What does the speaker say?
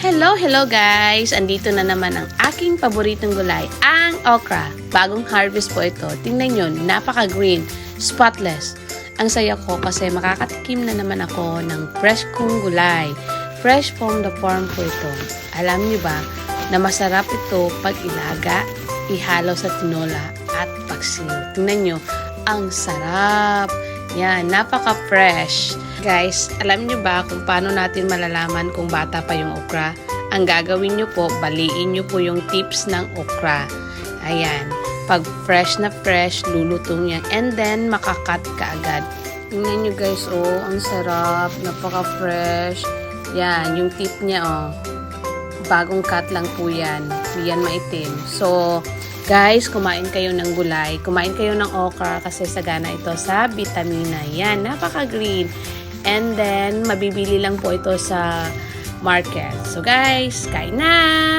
Hello, hello guys! Andito na naman ang aking paboritong gulay, ang okra. Bagong harvest po ito. Tingnan nyo, napaka-green, spotless. Ang saya ko kasi makakatikim na naman ako ng fresh kong gulay. Fresh from the farm po ito. Alam nyo ba na masarap ito pag ilaga, ihalo sa tinola at paksiw. Tingnan nyo, ang sarap. Yan, napaka-fresh. Guys, alam niyo ba kung paano natin malalaman kung bata pa yung okra? Ang gagawin niyo po, baliin niyo po yung tips ng okra. Ayan. Pag fresh na fresh, lulutong yan. And then, makakat ka agad. Tingnan niyo guys, oh, ang sarap. Napaka-fresh. Yan, yung tip niya, oh. Bagong cut lang po yan. Yan maitim. So, Guys, kumain kayo ng gulay, kumain kayo ng okra kasi sagana ito sa vitamina. Yan, napaka-green. And then, mabibili lang po ito sa market. So guys, kain na!